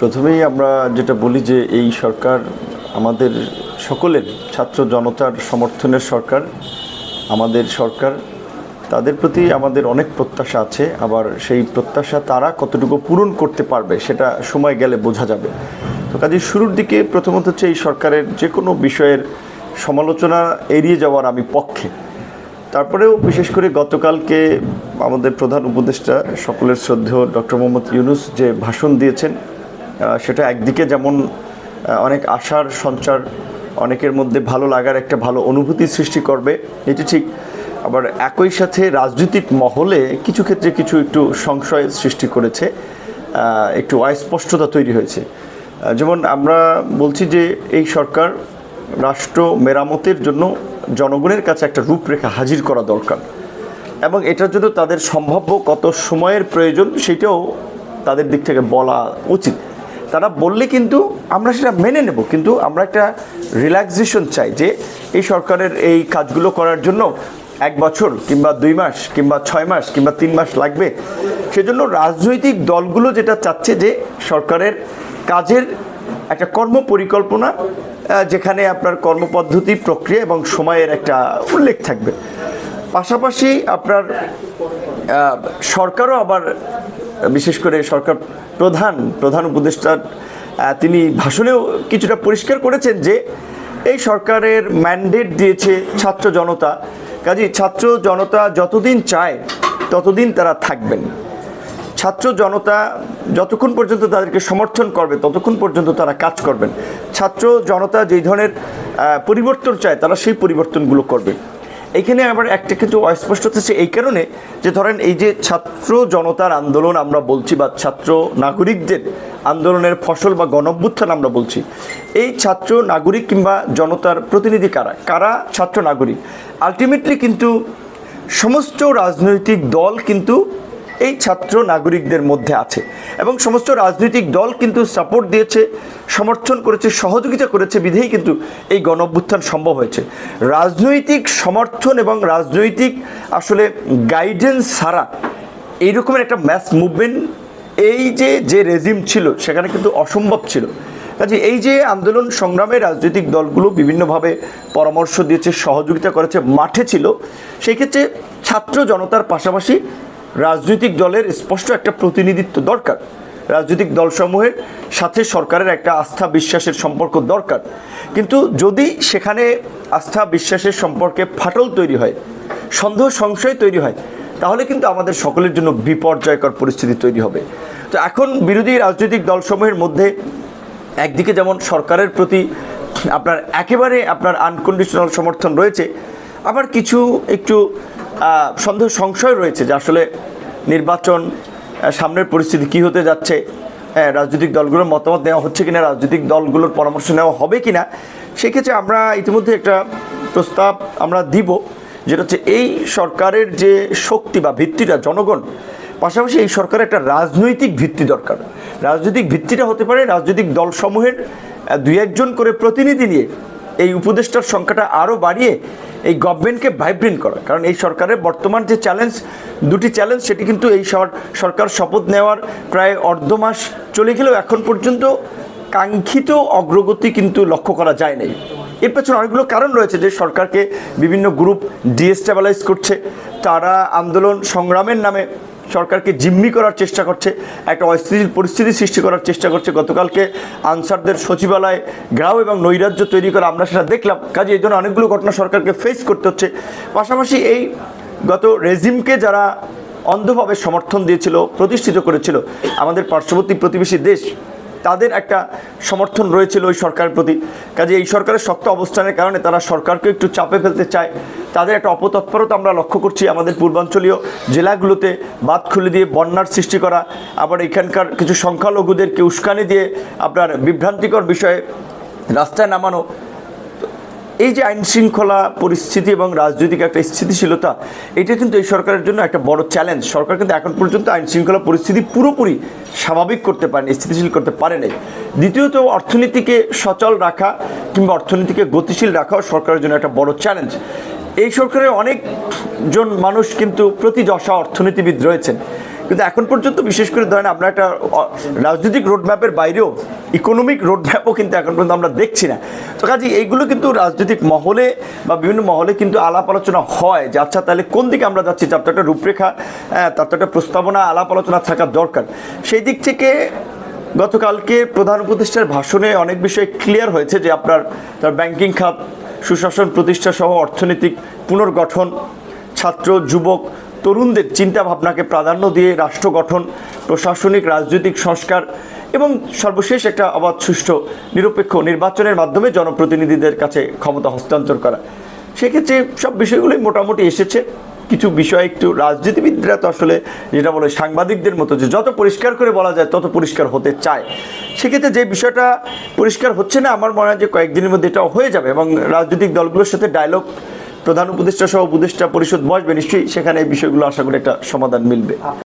প্রথমেই আমরা যেটা বলি যে এই সরকার আমাদের সকলের, ছাত্র জনতার সমর্থনের সরকার, আমাদের সরকার, তাদের প্রতি আমাদের অনেক প্রত্যাশা আছে, আবার সেই প্রত্যাশা তারা কতটুকু পূরণ করতে পারবে সেটা সময় গেলে বোঝা যাবে। তো কাজে শুরুর দিকে প্রথমত হচ্ছে এই সরকারের যে কোনো বিষয়ের সমালোচনা এড়িয়ে যাওয়ার আমি পক্ষে। তারপরেও বিশেষ করে গতকালকে আমাদের প্রধান উপদেষ্টা, সকলের শ্রদ্ধেয় ডক্টর মোহাম্মদ ইউনুস যে ভাষণ দিয়েছেন সেটা একদিকে যেমন অনেক আশার সঞ্চার, অনেকের মধ্যে ভালো লাগার একটা ভালো অনুভূতি সৃষ্টি করবে, এটি ঠিক। আবার একই সাথে রাজনৈতিক মহলে কিছু ক্ষেত্রে কিছু একটু সংশয় সৃষ্টি করেছে একটু অস্পষ্টতা তৈরি হয়েছে। যেমন আমরা বলছি যে এই সরকার রাষ্ট্র মেরামতের জন্য জনগণের কাছে একটা রূপরেখা হাজির করা দরকার এবং এটার জন্য তাদের সম্ভাব্য কত সময়ের প্রয়োজন সেটাও তাদের দিক থেকে বলা উচিত। তারা বললে কিন্তু আমরা সেটা মেনে নেব, কিন্তু আমরা একটা রিল্যাক্সেশন চাই যে এই সরকারের এই কাজগুলো করার জন্য এক বছর কিংবা দুই মাস কিংবা ছয় মাস কিংবা তিন মাস লাগবে। সেজন্য রাজনৈতিক দলগুলো যেটা চাচ্ছে যে সরকারের কাজের একটা কর্ম পরিকল্পনা যেখানে আপনার কর্মপদ্ধতি, প্রক্রিয়া এবং সময়ের একটা উল্লেখ থাকবে। পাশাপাশি আপনার সরকারও আবার বিশেষ করে সরকার প্রধান প্রধান উপদেষ্টার তিনি ভাষণেও কিছুটা পরিষ্কার করেছেন যে এই সরকারের ম্যান্ডেট দিয়েছে ছাত্র জনতা। কাজে ছাত্র জনতা যতদিন চায়, ততদিন তারা থাকবেন। ছাত্র জনতা যতক্ষণ পর্যন্ত তাদেরকে সমর্থন করবে, ততক্ষণ পর্যন্ত তারা কাজ করবেন। ছাত্র জনতা যেই ধরনের পরিবর্তন চায়, তারা সেই পরিবর্তনগুলো করবে। এইখানে আবার একটা কিন্তু অস্পষ্ট হচ্ছে এই কারণে যে ধরেন এই যে ছাত্র জনতার আন্দোলন আমরা বলছি বা ছাত্র নাগরিকদের আন্দোলনের ফসল বা গণভ্যুত্থান আমরা বলছি, এই ছাত্র নাগরিক কিংবা জনতার প্রতিনিধি কারা? কারা ছাত্র নাগরিক? আলটিমেটলি কিন্তু সমস্ত রাজনৈতিক দল কিন্তু এই ছাত্র নাগরিকদের মধ্যে আছে। এবং সমস্ত রাজনৈতিক দল কিন্তু সাপোর্ট দিয়েছে, সমর্থন করেছে, সহযোগিতা করেছে বিধেই কিন্তু এই গণ অভ্যুত্থান সম্ভব হয়েছে। রাজনৈতিক সমর্থন এবং রাজনৈতিক আসলে গাইডেন্স ছাড়া এইরকমের একটা ম্যাস মুভমেন্ট এই যে যে রেজিম ছিল, সেখানে কিন্তু অসম্ভব ছিল। কাজে এই যে আন্দোলন সংগ্রামে রাজনৈতিক দলগুলো বিভিন্নভাবে পরামর্শ দিয়েছে, সহযোগিতা করেছে, মাঠে ছিল, সেই ক্ষেত্রে ছাত্র জনতার পাশাপাশি রাজনৈতিক দলের স্পষ্ট একটা প্রতিনিধিত্ব দরকার। রাজনৈতিক দলসমূহের সাথে সরকারের একটা আস্থা বিশ্বাসের সম্পর্ক দরকার। কিন্তু যদি সেখানে আস্থা বিশ্বাসের সম্পর্কে ফাটল তৈরি হয়, সন্দেহ সংশয় তৈরি হয়, তাহলে কিন্তু আমাদের সকলের জন্য বিপর্যয়কর পরিস্থিতি তৈরি হবে। তো এখন বিরোধী রাজনৈতিক দলসমূহের মধ্যে একদিকে যেমন সরকারের প্রতি আপনার একেবারে আপনার আনকন্ডিশনাল সমর্থন রয়েছে, আবার কিছু একটু সন্দেহ সংশয় রয়েছে যে আসলে নির্বাচন সামনের পরিস্থিতি কি হতে যাচ্ছে হ্যাঁ রাজনৈতিক দলগুলোর মতামত নেওয়া হচ্ছে কিনা, রাজনৈতিক দলগুলোর পরামর্শ নেওয়া হবে কিনা, সেক্ষেত্রে আমরা ইতিমধ্যে একটা প্রস্তাব আমরা দিব, যেটা হচ্ছে এই সরকারের যে শক্তি বা ভিত্তিটা, জনগণ, পাশাপাশি এই সরকারের একটা রাজনৈতিক ভিত্তি দরকার। রাজনৈতিক ভিত্তিটা হতে পারে রাজনৈতিক দলসমূহের দুই একজন করে প্রতিনিধি নিয়ে এই উপদেষ্টার সংখ্যাটা আরও বাড়িয়ে এই গভর্নমেন্টকে ভাইব্রেন্ট করা। কারণ এই সরকারের বর্তমান যে চ্যালেঞ্জ দুটি চ্যালেঞ্জ সেটি কিন্তু এই সরকার শপথ নেওয়ার প্রায় অর্ধ মাস চলে গেলেও এখন পর্যন্ত কাঙ্ক্ষিত অগ্রগতি কিন্তু লক্ষ্য করা যায় নাই। এর পেছনে অনেকগুলো কারণ রয়েছে যে সরকারকে বিভিন্ন গ্রুপ ডিএস্টাবলাইজ করছে। তারা আন্দোলন সংগ্রামের নামে সরকারকে জিম্মি করার চেষ্টা করছে, একটা অস্থিতিশীল পরিস্থিতি সৃষ্টি করার চেষ্টা করছে। গতকালকে আনসারদের সচিবালয়, গ্রাম এবং নৈরাজ্য তৈরি করা আমরা সেটা দেখলাম। কাজে এই জন্য অনেকগুলো ঘটনা সরকারকে ফেস করতে হচ্ছে। পাশাপাশি এই গত রেজিমকে যারা অন্ধভাবে সমর্থন দিয়েছিল, প্রতিষ্ঠিত করেছিল, আমাদের পার্শ্ববর্তী প্রতিবেশী দেশ, তাদের একটা সমর্থন রয়েছিল ওই সরকারের প্রতি। কাজে এই সরকারের শক্ত অবস্থানের কারণে তারা সরকারকে একটু চাপে ফেলতে চায়। তাদের একটা অপতৎপরতা আমরা লক্ষ্য করছি আমাদের পূর্বাঞ্চলীয় জেলাগুলোতে। বাঁধ খুলে দিয়ে বন্যার সৃষ্টি করা, আবার এখানকার কিছু সংখ্যালঘুদেরকে উস্কানি দিয়ে আপনার বিভ্রান্তিকর বিষয়ে রাস্তায় নামানো। এই যে আইন শৃঙ্খলা পরিস্থিতি এবং রাজনৈতিক একটা স্থিতিশীলতা, এটা কিন্তু এই সরকারের জন্য একটা বড় চ্যালেঞ্জ সরকার কিন্তু এখন পর্যন্ত আইন শৃঙ্খলা পরিস্থিতি পুরোপুরি স্বাভাবিক করতে পারেনি, স্থিতিশীল করতে পারে নাই। দ্বিতীয়ত, অর্থনীতিকে সচল রাখা কিংবা অর্থনীতিকে গতিশীল রাখাও সরকারের জন্য একটা বড় চ্যালেঞ্জ এই সরকারের অনেকজন মানুষ কিন্তু প্রতি দশা অর্থনীতিবিদ রয়েছেন। কিন্তু এখন পর্যন্ত বিশেষ করে ধরেন আমরা একটা রাজনৈতিক রোডম্যাপের বাইরেও, ইকোনমিক রোডম্যাপও কিন্তু এখন পর্যন্ত আমরা দেখছি না। তো কাজে এইগুলো কিন্তু রাজনৈতিক মহলে বা বিভিন্ন মহলে কিন্তু আলাপ আলোচনা হয় যে আচ্ছা তাহলে কোন দিকে আমরা যাচ্ছি? তার তো একটা রূপরেখা তার তো একটা প্রস্তাবনা, আলাপ আলোচনা থাকা দরকার। সেই দিক থেকে গতকালকে প্রধান উপদেষ্টার ভাষণে অনেক বিষয় ক্লিয়ার হয়েছে যে আপনার, তার ব্যাংকিং খাত সুশাসন প্রতিষ্ঠা সহ অর্থনৈতিক পুনর্গঠন, ছাত্র, যুবক, তরুণদের চিন্তা ভাবনাকে প্রাধান্য দিয়ে রাষ্ট্র গঠন, প্রশাসনিক, রাজনৈতিক সংস্কার এবং সর্বশেষ একটা অবাধ, সুষ্ঠু, নিরপেক্ষ নির্বাচনের মাধ্যমে জনপ্রতিনিধিদের কাছে ক্ষমতা হস্তান্তর করা। সেক্ষেত্রে সব বিষয়গুলোই মোটামুটি এসেছে। কিছু বিষয় একটু রাজনীতিবিদরা তো আসলে যেটা বলে সাংবাদিকদের মতো যে যত পরিষ্কার করে বলা যায়, তত পরিষ্কার হতে চায়। সেক্ষেত্রে যে বিষয়টা পরিষ্কার হচ্ছে না, আমার মনে হয় যে কয়েকদিনের মধ্যে এটা হয়ে যাবে এবং রাজনৈতিক দলগুলোর সাথে ডায়লগ প্রধান উপদেষ্টা সহ উপদেষ্টা পরিষদ বসবে, নিশ্চয়ই সেখানে এই বিষয়গুলো আশা করি একটা সমাধান মিলবে।